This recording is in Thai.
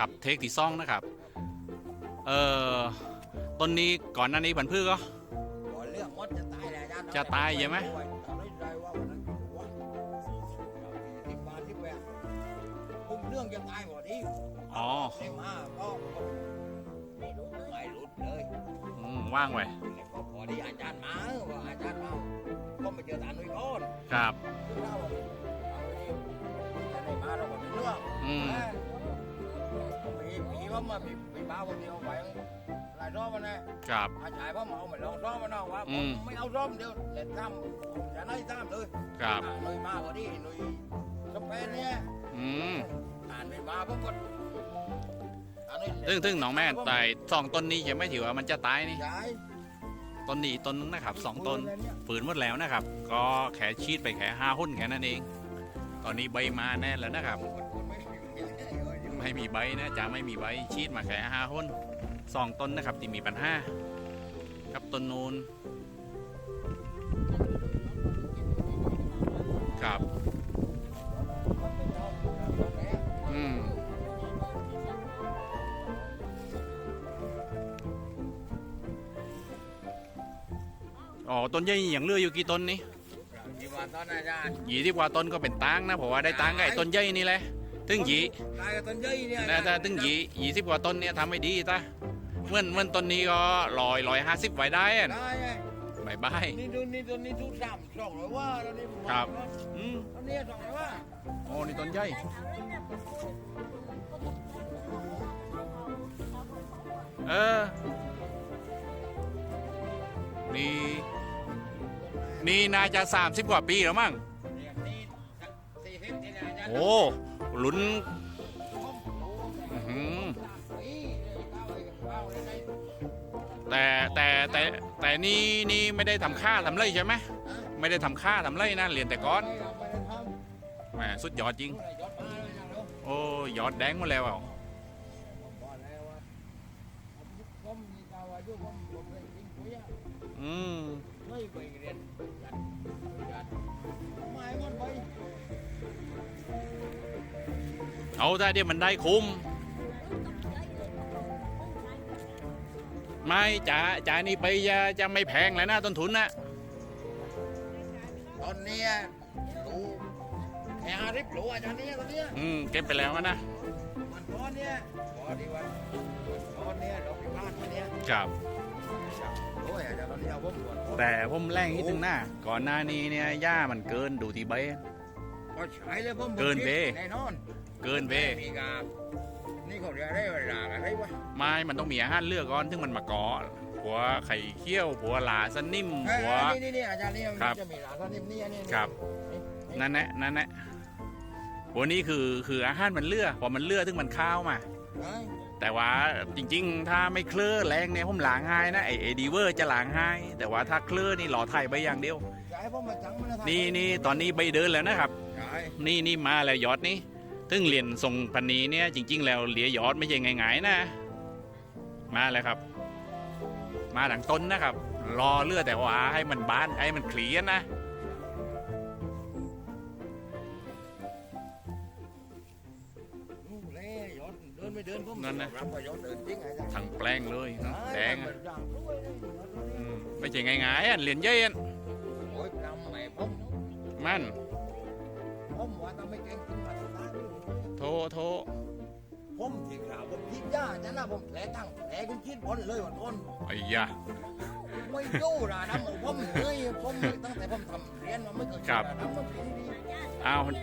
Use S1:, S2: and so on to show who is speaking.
S1: นะครับเทคที่ซ่องนะครับเอ่อต้นนี้ก่อนหน้านี้ผันพืชก็
S2: ก่อนเรื่องมดจะตายแหละอาจารย์
S1: จะตายใช่ไหม
S2: เอาได้ใจว่าวันนั้นว่าสิบบาทที่แปดพุ่งเรื่องจะตายหมดนี้
S1: อ๋อ
S2: ได้มาก็ไม่รู้ไม่รู้เลย
S1: อืมว่างไว้
S2: แล้วก็พอดีอาจารย์มาว่าอาจารย์มาก็มาเจอตาหนุ่ยก้อน
S1: ครับ
S2: ว่ามามีมีบ้าคนเดียวไปหลายรอบมันนะครับ อาชายพ่อมาเอามาลองซ้อมมันเอาว่า
S1: อืม
S2: ไม่เอาซ้อมเดียวเล่นซ้ำจะได้ซ้ำเลย
S1: ครับ
S2: หน่อยมาพอดีหน่อยสเปนเนี่ย
S1: อืม
S2: อ่านไม่มาเพิ่งกดอ่านหน่อย
S1: ซึ่งซึ่งน้องแม่แต่สองต้นนี้ยังไม่ถือว่ามันจะตายนี่
S2: ใช่
S1: ต้นนี้ต้นนึงนะครับสองต้น ฝืนหมดแล้วนะครับ ก็แค่ชีดไปแค่ห้าหุ้นแค่นั้นเอง ตอนนี้ใบมาแน่แล้วนะครับ ไม่มีใบนะจะไม่มีใบชีดมาแค่ห้าหุ้นสองต้นนะครับที่มีปัญหากับต้นนูนครับอืมอ๋อต้นใหญ่อย่างเลืออยู่กี่ต้นนี่
S2: ที่ว่าตอนอาจารย์
S1: หยีที่กว่าต้นก็เป็นตังนะเพราะว่าได้ตังกับไอ้ต้นใหญ่นี่แหละ ตึงหยี
S2: ตายกับต้นยัยเนี่ย
S1: นะถ้าตึงหยีหยีสิบกว่าต้นเนี่ยทำไม่ดีตาเมื่อเมื่อต้นนี้ก็ลอยลอยห้าสิบไว้ได้อะ
S2: ได้ไง
S1: บายบาย
S2: นี่ดูนี่ตัวนี้ทุกสามสองร้อยว่าแล้วนี่ผม
S1: ครับอืม
S2: อันนี้สองร้อยว่า
S1: โอ้นี่ต้นใหญ่เออ นี่ นี่น่าจะสามสิบกว่าปีแล้วมั้งโอ้ ลุ้นอื้อหือแต่แต่แต่แต่นี่นี่ไม่ได้ทำค่าทำไรใช่ไหมไม่ได้ทำค่าทำไรนะเรียนแต่ก้อนแหมสุดยอดจริง โอ้ยอดแดงหมดแล้วอะอืมเอาถ้าเดี๋ยวมันได้คุ้ม ไม่จ่าจ่านี่ไปจะจะไม่แพงแล้วนะต้นทุนนะ
S2: ตอนนี้ดูแค่ห้าสิบโลอาจารย์เนี่ยตอนเนี้ย
S1: อืมเก็บไปแล้วนะ
S2: มันก้อนเนี่ยพอดีวันก้อนเนี่ยเราไปพลาดมาเนี่ย
S1: ครับ
S2: โอ้ยอาจารย์ตอนนี้เอาพวกตรวจ
S1: แต่ผมแรงนิดนึงนะก่อนหน้านี้เนี่ยหญ้ามันเกินดูที่ใบ
S2: ก็ใช้เลยผม
S1: เกินเบ้
S2: แน่นอน
S1: เกินเว
S2: มีกานี่เขาเรียกได้เวลาอะไรวะ
S1: ไม้มันต้องมีอาหารเลือกก่อนถึงมันมาเกาะหัวไข่เขี้ยวหัวหลาสนิ่ม
S2: เอ้ย
S1: หัว
S2: นี่นี่นี่อาจารย์นี่มัน
S1: ครับ
S2: จะมีหลานท่านนี่นี่นี่
S1: ครับ
S2: นี่
S1: นั่นแหละนั่นแหละหัวนี้คือคืออาหารมันเลือกพอมันเลือกถึงมันข้าวมา
S2: เอ้ย
S1: แต่ว่าจริง ๆ ถ้าไม่เคลื่อแรงเนี่ยผมหลางง่ายนะไอไอดีเวอร์จะหลางง่ายแต่ว่าถ้าเคลื่อนี่หล่อไทยไปอย่างเดียว
S2: จะให้ผมมาจังมันนะ
S1: นี่นี่ตอนนี้ใบเดินแล้วนะครับ
S2: ใช่
S1: นี่นี่มาแล้วยอดนี่ซึ่งเหรียญทรงพันนีเนี่ยจริง ๆ แล้วเหลียยอดไม่ใช่ง่ายๆนะ มาแล้วครับ มาหลังต้นนะครับ รอเลือดแต่ว่าให้มันบานให้มันเคลียร์นะ
S2: นู่นเลยยอดเดินไม่เดินผม
S1: นั่นน่ะ
S2: รับว่ายอดเดินจริงไอ้จ้ะ
S1: ทั้งแปลงเลยเนอะแดง
S2: เอ้ย
S1: อะ
S2: มันอย่างรวยเลยยอดตัวนี้
S1: อืมไม่ใช่ง่ายๆอะเหรียญเย้ยอะ
S2: โอ้ยนำแม่ผม
S1: มัน
S2: ผมว่าต้อง ไม่เก่งขึ้นมาตา
S1: โทโท
S2: ผมที่ข่าวผมคิดยาจะนะผมแผลตั้งแผลคุณคิดบนเลยวันต้น
S1: ไอ้ยะ
S2: ไม่ยู่ระน้ำผมเลยผมตั้งแต่ผมทำเรียนมาไม่เคย
S1: ครับ
S2: ระน้ำมันเป็นดี
S1: เอา
S3: เ